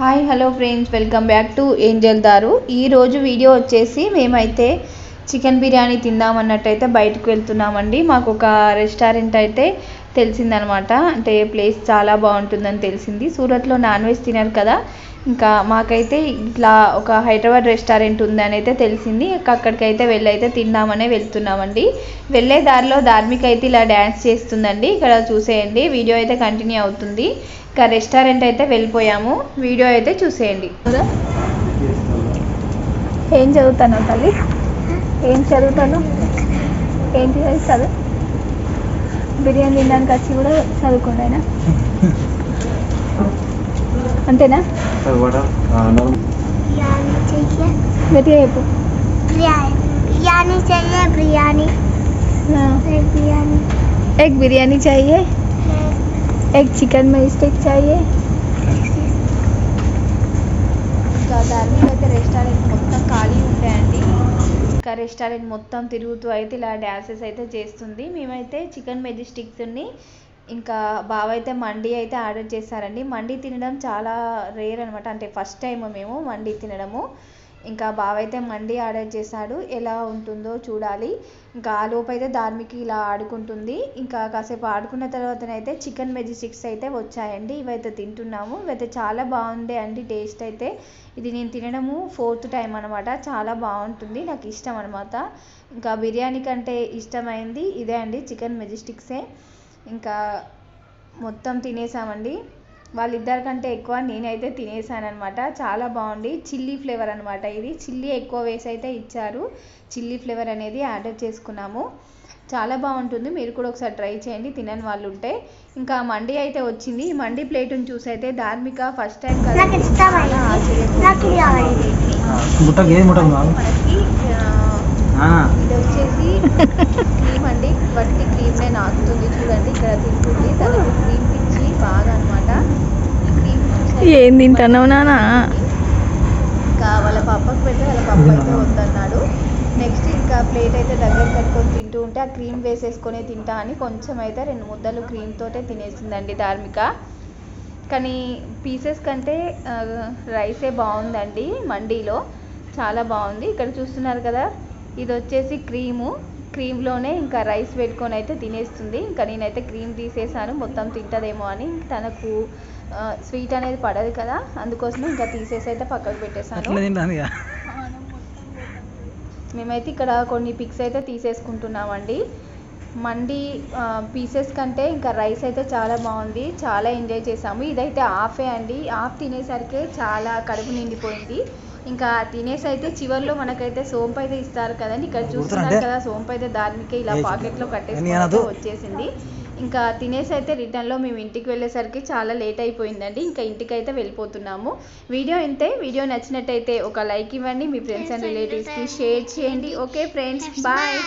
Hi hello friends welcome back to angel దారు ఈరోజు video వచ్చేసి మేమైతే చికెన్ బిర్యానీ తిందామన్నట్టయితే బయటకు వెళ్తున్నామండి. మాకు ఒక రెస్టారెంట్ అయితే తెలిసిందనమాట. అంటే ప్లేస్ చాలా బాగుంటుందని తెలిసింది. సూరత్లో నాన్ వెజ్ తినరు కదా. ఇంకా మాకైతే ఇట్లా ఒక హైదరాబాద్ రెస్టారెంట్ ఉందని అయితే తెలిసింది. ఇంకా అక్కడికైతే వెళ్ళి అయితే తిందామనే వెళ్తున్నామండి. వెళ్ళే దారిలో ధార్మిక అయితే ఇలా డ్యాన్స్ చేస్తుందండి. ఇక్కడ చూసేయండి. వీడియో అయితే కంటిన్యూ అవుతుంది. ఇంకా రెస్టారెంట్ అయితే వెళ్ళిపోయాము. వీడియో అయితే చూసేయండి. ఏం చదువుతాను తల్లి? ఏం చదువుతాను ఏంటి చదువు? బిర్యానీ తినడానికి వచ్చి కూడా చదువుకుండేనా అంతేనా बिरयानी चाहिए గట్టిగా చెప్పు बिरयानी बिरयानी चाहिए बिरयानी एक बिरयानी ఎగ్ బిర్యానీ चाहिए ఎగ్ చికెన్ में स्टिक चाहिए ఇంకా ఇంకా రెస్టారెంట్ మొత్తం తిరుగుతూ అయితే ఇలా డ్యాన్సెస్ అయితే చేస్తుంది. మేమైతే చికెన్ మెజెస్టిక్స్ని ఇంకా బావ అయితే మండి అయితే ఆర్డర్ చేశారండి. మండి తినడం చాలా రేర్ అనమాట అంటే ఫస్ట్ టైం మేము మండి తినడము. ఇంకా బావ అయితే మండి ఆర్డర్ చేశాడు. ఎలా ఉంటుందో చూడాలి. ఇంకా ఆ లోపు అయితే ఇలా ఆడుకుంటుంది. ఇంకా కాసేపు ఆడుకున్న తర్వాతనైతే చికెన్ మెజిస్టిక్స్ అయితే వచ్చాయండి. ఇవైతే తింటున్నాము. ఇవైతే చాలా బాగుండే అండి టేస్ట్ అయితే. ఇది నేను తినడము ఫోర్త్ టైం అనమాట చాలా బాగుంటుంది. నాకు ఇష్టం అనమాట ఇంకా బిర్యానీ కంటే ఇష్టమైంది ఇదే అండి చికెన్ మెజిస్టిక్సే ఇంకా మొత్తం తినేసామండి. వాళ్ళిద్దరి కంటే ఎక్కువ నేనైతే తినేసాను అనమాట చాలా బాగుంది. చిల్లీ ఫ్లేవర్ అనమాట ఇది. చిల్లీ ఎక్కువ వేసి అయితే ఇచ్చారు. చిల్లీ ఫ్లేవర్ అనేది ఆర్డర్ చేసుకున్నాము. చాలా బాగుంటుంది. మీరు కూడా ఒకసారి ట్రై చేయండి. తినని వాళ్ళు ఉంటే. ఇంకా మండి అయితే వచ్చింది. ఈ మండి ప్లేట్ని చూసి అయితే ధార్మిక ఫస్ట్ టైం కదా ఇది వచ్చేసి క్రీమ్ అండి. వట్టి క్రీమ్నే నాకుతుంది. చూడండి ఇక్కడ తింటుంది. తనకి క్రీమ్ పిచ్చి బాగా అనమాట ఈ క్రీమ్ ఏం తింటున్నావు నాన్న ఇంకా వాళ్ళ పాపకు పెడితే వాళ్ళ పాప అయితే వద్దన్నాడు. నెక్స్ట్ ఇంకా ప్లేట్ అయితే దగ్గర కట్టుకొని తింటూ ఉంటే ఆ క్రీమ్ వేసేసుకొని తింటా అని కొంచెం అయితే రెండు ముద్దలు క్రీమ్ తోటే తినేసిందండి ధార్మిక. కానీ పీసెస్ కంటే రైసే బాగుందండి మండీలో. చాలా బాగుంది. ఇక్కడ చూస్తున్నారు కదా ఇది వచ్చేసి క్రీము క్రీమ్లోనే ఇంకా రైస్ పెట్టుకొని అయితే తినేస్తుంది. ఇంకా నేనైతే క్రీమ్ తీసేసాను మొత్తం తింటదేమో అని. తనకు స్వీట్ అనేది పడదు కదా అందుకోసమే ఇంకా తీసేసి అయితే పక్కకు పెట్టేశాను. మేమైతే ఇక్కడ కొన్ని పిక్స్ అయితే తీసేసుకుంటున్నామండి. మండి పీసెస్ కంటే ఇంకా రైస్ అయితే చాలా బాగుంది. చాలా ఎంజాయ్ చేసాము ఇదైతే హాఫే అండి. హాఫ్ తినేసరికి చాలా కడుపు నిండిపోయింది. ఇంకా తినేసి అయితే చివర్లో మనకైతే సోంపు అయితే ఇస్తారు కదండి ఇక్కడ చూస్తున్నారు? కదా సోంపు అయితే దానికి ఇలా పాకెట్లో? అయితే వచ్చేసింది ఇంకా తినేసి అయితే రిటర్న్లో మేము ఇంటికి వెళ్ళేసరికి చాలా లేట్ అయిపోయిందండి ఇంకా ఇంటికి అయితే వెళ్ళిపోతున్నాము వీడియో ఇంతే వీడియో నచ్చినట్టయితే ఒక లైక్ ఇవ్వండి మీ ఫ్రెండ్స్ అండ్ రిలేటివ్స్కి షేర్ చేయండి ఓకే ఫ్రెండ్స్ బాయ్.